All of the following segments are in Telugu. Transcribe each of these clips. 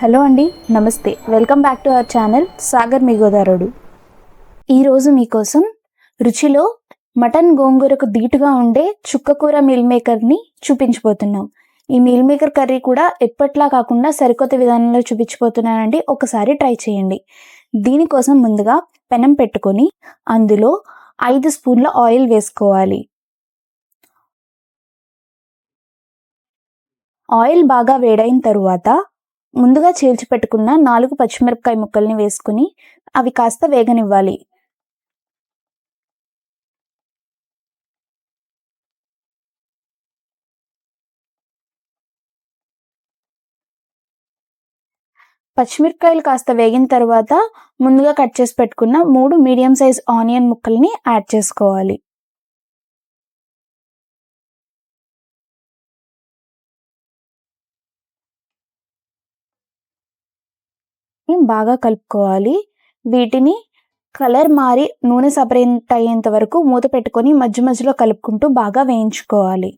హలో అండి నమస్తే. Welcome back to our channel Sagar మీగోదారుడు. ఈరోజు మీకోసం రుచిలో మటన్ గోంగూరకు ధీటుగా ఉండే చుక్కకూర మీల్ మేకర్ని చూపించబోతున్నాం. ఈ మీల్ మేకర్ కర్రీ కూడా ఎప్పట్లా కాకుండా సరికొత్త విధానంలో చూపించబోతున్నానండి. ఒకసారి ట్రై చేయండి. దీనికోసం ముందుగా పెనం పెట్టుకొని అందులో ఐదు స్పూన్ల ఆయిల్ వేసుకోవాలి. ఆయిల్ బాగా వేడైన తరువాత ముందుగా చీల్చిపెట్టుకున్న నాలుగు పచ్చిమిరపకాయ ముక్కల్ని వేసుకుని అవి కాస్త వేగనివ్వాలి. పచ్చిమిరపకాయలు కాస్త వేగిన తర్వాత ముందుగా కట్ చేసి పెట్టుకున్న మూడు మీడియం సైజ్ ఆనియన్ ముక్కల్ని యాడ్ చేసుకోవాలి. బాగా కలుపుకోవాలి. వీటిని కలర్ మారి నూనె సపరేట్ అయ్యేంత వరకు మూత పెట్టుకొని మధ్య మధ్యలో కలుపుకుంటూ బాగా వేయించుకోవాలి.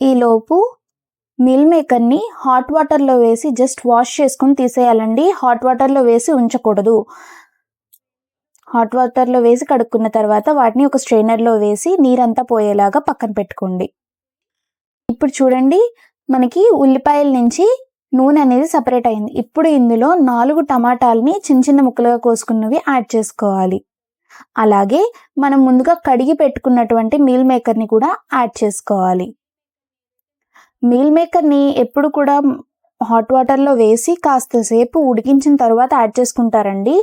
ఈలోపు మిల్ మేకర్ని హాట్ వాటర్లో వేసి జస్ట్ వాష్ చేసుకొని తీసేయాలండి. హాట్ వాటర్లో వేసి ఉంచకూడదు. హాట్ వాటర్లో వేసి కడుక్కున్న తర్వాత వాటిని ఒక స్ట్రైనర్లో వేసి నీరంతా పోయేలాగా పక్కన పెట్టుకోండి. ఇప్పుడు చూడండి మనకి ఉల్లిపాయల నుంచి నూనె అనేది సపరేట్ అయింది. ఇప్పుడు ఇందులో నాలుగు టమాటాలని చిన్న చిన్న ముక్కలుగా కోసుకున్నవి యాడ్ చేసుకోవాలి. అలాగే మనం ముందుగా కడిగి పెట్టుకున్నటువంటి మీల్ మేకర్ని కూడా యాడ్ చేసుకోవాలి. మీల్ మేకర్ని ఎప్పుడు కూడా హాట్ వాటర్లో వేసి కాస్త సేపు ఉడికించిన తర్వాత యాడ్ చేసుకుంటారండి.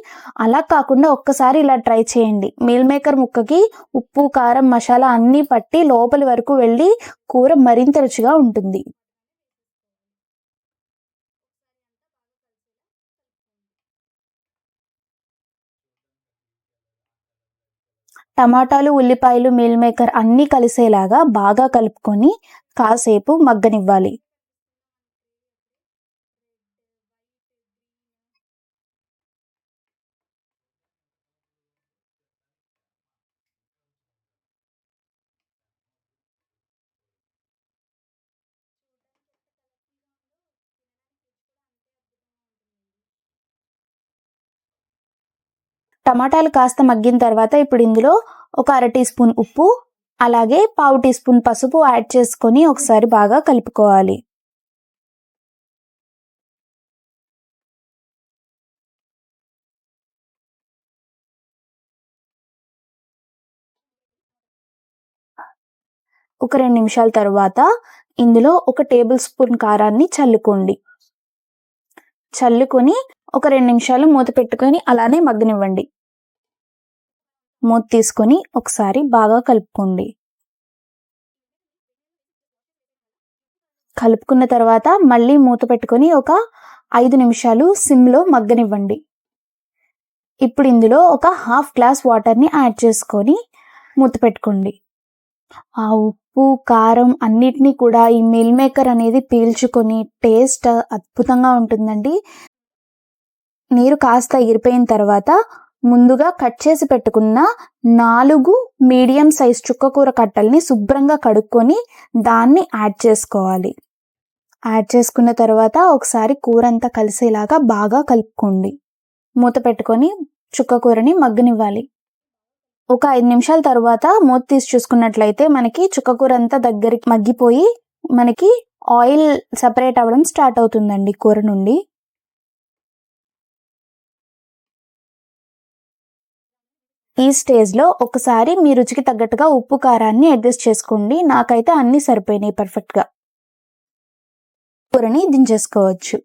అలా కాకుండా ఒక్కసారి ఇలా ట్రై చేయండి. మీల్ మేకర్ ముక్కకి ఉప్పు కారం మసాలా అన్నీ పట్టి లోపలి వరకు వెళ్ళి కూర మరింత రుచిగా ఉంటుంది. టమాటాలు ఉల్లిపాయలు మీల్ మేకర్ అన్నీ కలిసేలాగా బాగా కలుపుకొని కాసేపు మగ్గనివ్వాలి. టమాటాలు కాస్త మగ్గిన తర్వాత ఇప్పుడు ఇందులో ఒక అర టీ స్పూన్ ఉప్పు అలాగే పావు టీ స్పూన్ పసుపు యాడ్ చేసుకొని ఒకసారి బాగా కలుపుకోవాలి. ఒక రెండు నిమిషాల తర్వాత ఇందులో ఒక టేబుల్ స్పూన్ కారాన్ని చల్లుకోండి. చల్లుకొని ఒక రెండు నిమిషాలు మూత పెట్టుకొని అలానే మగ్గనివ్వండి. మూత తీసుకొని ఒకసారి బాగా కలుపుకోండి. కలుపుకున్న తర్వాత మళ్ళీ మూత పెట్టుకొని ఒక ఐదు నిమిషాలు సిమ్లో మగ్గనివ్వండి. ఇప్పుడు ఇందులో ఒక హాఫ్ గ్లాస్ వాటర్ని యాడ్ చేసుకొని మూత పెట్టుకోండి. ఆ ఉప్పు కారం అన్నిటినీ కూడా ఈ మిల్ మేకర్ అనేది పీల్చుకొని టేస్ట్ అద్భుతంగా ఉంటుందండి. నీరు కాస్త ఎగిరిపోయిన తర్వాత ముందుగా కట్ చేసి పెట్టుకున్న నాలుగు మీడియం సైజ్ చుక్కకూర కట్టల్ని శుభ్రంగా కడుక్కొని దాన్ని యాడ్ చేసుకోవాలి. యాడ్ చేసుకున్న తర్వాత ఒకసారి కూర అంతా కలిసేలాగా బాగా కలుపుకోండి. మూత పెట్టుకొని చుక్కకూరని మగ్గనివ్వాలి. ఒక ఐదు నిమిషాల తర్వాత మూత తీసి చూసుకున్నట్లయితే మనకి చుక్కకూర అంతా దగ్గరికి మగ్గిపోయి మనకి ఆయిల్ సపరేట్ అవ్వడం స్టార్ట్ అవుతుందండి కూర నుండి. ఈ స్టేజ్లో ఒకసారి మీ రుచికి తగ్గట్టుగా ఉప్పు కారాన్ని అడ్జస్ట్ చేసుకోండి. నాకైతే అన్నీ సరిపోయినాయి పర్ఫెక్ట్గా. కూరని దించేసుకోవచ్చు.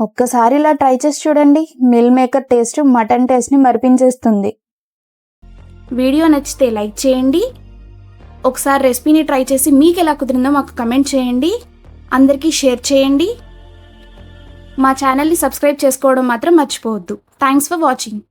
ఒక్కసారి ఇలా ట్రై చేసి చూడండి. మిల్ మేకర్ టేస్ట్ మటన్ టేస్ట్ని మరిపించేస్తుంది. వీడియో నచ్చితే లైక్ చేయండి. ఒకసారి రెసిపీని ట్రై చేసి మీకు ఎలా కుదిరిందో మాకు కమెంట్ చేయండి. అందరికీ షేర్ చేయండి. మా ఛానల్ని సబ్స్క్రైబ్ చేసుకోవడం మాత్రం మర్చిపోవద్దు. Thanks for watching.